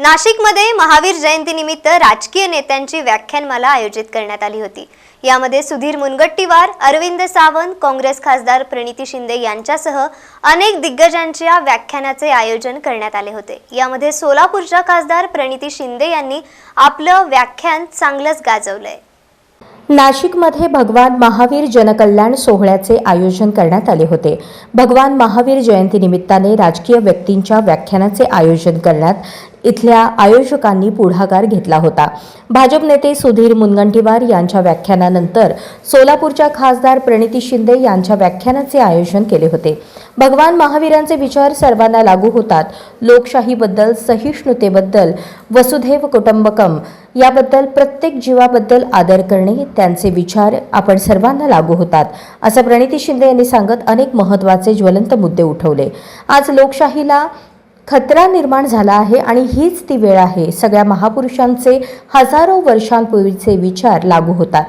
नाशिकमध्ये महावीर जयंतीनिमित्त राजकीय नेत्यांची व्याख्यानमाला आयोजित करण्यात आली होती. यामध्ये सुधीर मुनगट्टीवार अरविंद सावंत काँग्रेस खासदार प्रणिती शिंदे यांच्यासह अनेक दिग्गजांच्या व्याख्यानाचे आयोजन करण्यात आले होते. यामध्ये सोलापूरच्या खासदार प्रणिती शिंदे यांनी आपलं व्याख्यान चांगलंच गाजवलंय. नाशिकमध्ये भगवान महावीर जनकल्याण सोहळ्याचे आयोजन करण्यात आले होते. भगवान महावीर जयंतीनिमित्ताने राजकीय व्यक्तींच्या व्याख्यानाचे आयोजन करण्यात इथल्या आयोजकांनी पुढाकार घेतला होता. भाजप नेते सुधीर मुनगंटीवार यांच्या व्याख्यानानंतर सोलापूरच्या खासदार प्रणिती शिंदे यांच्या व्याख्यानाचे आयोजन केले होते. भगवान महावीरांचे विचार सर्वांना लागू होतात. लोकशाहीबद्दल सहिष्णुतेबद्दल वसुधैव कुटुंबकम याबद्दल प्रत्येक जीवाबद्दल आदर करणे त्यांचे विचार आपण सर्वांना लागू होतात असं प्रणिती शिंदे यांनी सांगत अनेक महत्त्वाचे ज्वलंत मुद्दे उठवले. आज लोकशाहीला खतरा निर्माण झाला आहे आणि हीच ती वेळ आहे. सगळ्या महापुरुषांचे हजारो वर्षांपूर्वीचे विचार लागू होतात.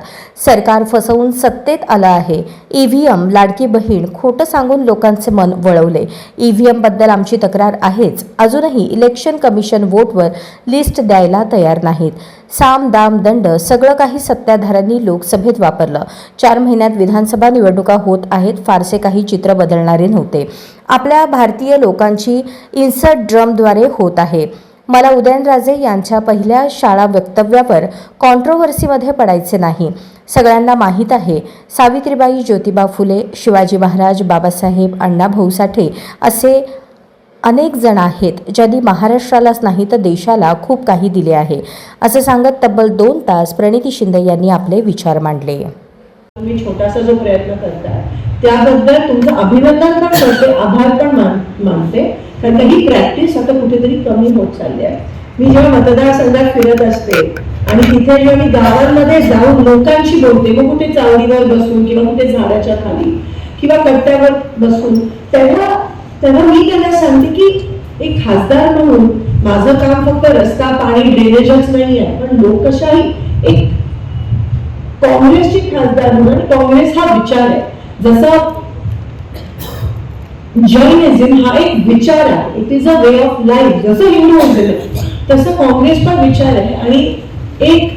सरकार फसवून सत्तेत आलं आहे. E V M Ladki Bahin खोटं सांगून लोकांचे मन वळवले. ई व्ही एमबद्दल आमची तक्रार आहेच. अजूनही इलेक्शन कमिशन वोटवर लिस्ट द्यायला तयार नाहीत. साम दाम दंड सगळं काही सत्ताधाऱ्यांनी लोकसभेत वापरलं. चार महिन्यात विधानसभा निवडणुका होत आहेत फारसे काही चित्र बदलणारे नव्हते. आपल्या भारतीय लोकांची इन्सर्ट ड्रमद्वारे होत आहे. मला उदयनराजे यांच्या पहिल्या शाळा वक्तव्यावर कॉन्ट्रोव्हर्सीमध्ये पडायचे नाही. सगळ्यांना माहीत आहे सावित्रीबाई ज्योतिबा फुले शिवाजी महाराज बाबासाहेब अण्णाभाऊ साठे असे अनेक जण आहेत ज्यांनी महाराष्ट्रालाच नाही तर देशाला खूप काही दिले आहे. असं सांगत तब्बल दोन तास प्रणिती शिंदे यांनी आपले विचार मांडले. तुम्ही छोटासा जो प्रयत्न करताय त्याबद्दल तुमचं अभिनंदन पण करते आभार पण मान मानते. कारण का ही प्रॅक्टिस आता कुठेतरी कमी होत चालली आहे. मी जेव्हा मतदारसंघात फिरत असते आणि तिथे जेव्हा मी गावांमध्ये जाऊन लोकांशी बोलते मग कुठे चावडीवर बसून किंवा कुठे झाडाच्या खाली किंवा कट्ट्यावर बसून तेव्हा तेव्हा मी त्यांना सांगते की एक खासदार म्हणून माझं काम फक्त रस्ता पाणी ड्रेनेजच नाही आहे पण लोकशाही एक काँग्रेसची खासदार म्हणून काँग्रेस हा विचार आहे. जसं जैनिझम हा एक विचार आहे. It is a way of life जसं हिंदू आहे तसं काँग्रेस पण विचार आहे. आणि एक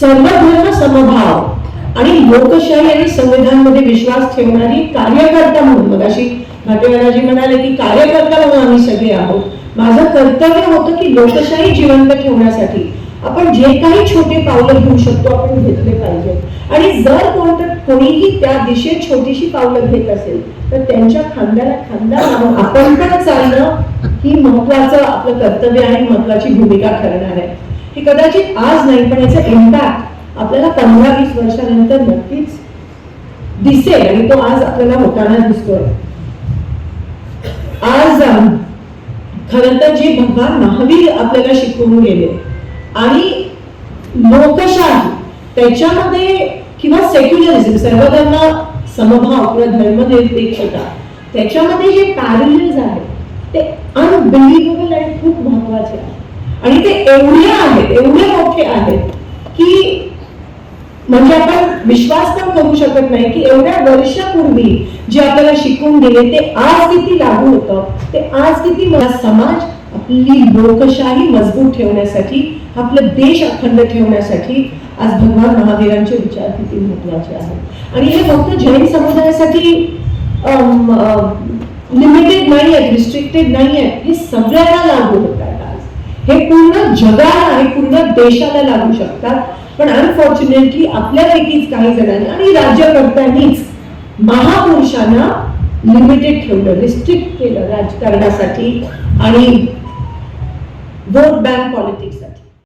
सर्वधर्म समभाव आणि लोकशाही आणि संविधानमध्ये विश्वास ठेवणारी कार्यकर्ता म्हणून मग अशी भाटेवालाजी म्हणाले की कार्यकर्ता म्हणून हो आम्ही सगळे आहोत. माझं कर्तव्य होतं की लोकशाही जिवंत ठेवण्यासाठी आपण जे काही छोटे पावलं घेऊ शकतो आपण घेतले पाहिजे. आणि जर कोणतं कोणीही त्या दिशेत छोटीशी पावलं घेत असेल तर त्यांच्या खांद्याला खांदा लावून आपण पण चालणं ही महत्वाचं आपलं कर्तव्य आणि महत्वाची भूमिका ठरणार आहे. हे कदाचित आज नाही पण याचा इम्पॅक्ट आपल्याला पंधरा वीस वर्षानंतर नक्कीच दिसेल आणि तो आज आपल्याला होताना दिसतोय. आज खरं तर जे भगवान महावीर आपल्याला शिकवून गेले आणि लोकशाही त्याच्यामध्ये किंवा सेक्युलरिझम सर्वधर्म समभाव किंवा धर्मनिरपेक्षता त्याच्यामध्ये जे पॅरल्स आहेत ते अनबिलिव्हेबल आणि खूप महत्त्वाचे आहेत. आणि ते एवढे आहेत एवढे मोठे आहेत की म्हणजे आपण विश्वास पण करू शकत नाही की एवढ्या वर्षापूर्वी जे आपल्याला शिकून गेले ते आज किती लागू होतं? ते आज किती मला समाज आपली लोकशाही मजबूत ठेवण्यासाठी आपलं देश अखंड ठेवण्यासाठी आज भगवान महावीरांचे विचार किती महत्त्वाचे आहेत. आणि हे फक्त जैन समुदायासाठी लिमिटेड नाही आहेत रिस्ट्रिक्टेड नाही आहेत. हे सगळ्यांना लागू होतात आज. हे पूर्ण जगाला आणि पूर्ण देशाला लागू शकतात. पण अनफॉर्च्युनेटली आपल्यापैकीच काही जणांनी आणि राज्यकर्त्यांनीच महापुरुषांना लिमिटेड ठेवलं रिस्ट्रिक्ट केलं राजकारणासाठी आणि वोट बँक पॉलिटिक्स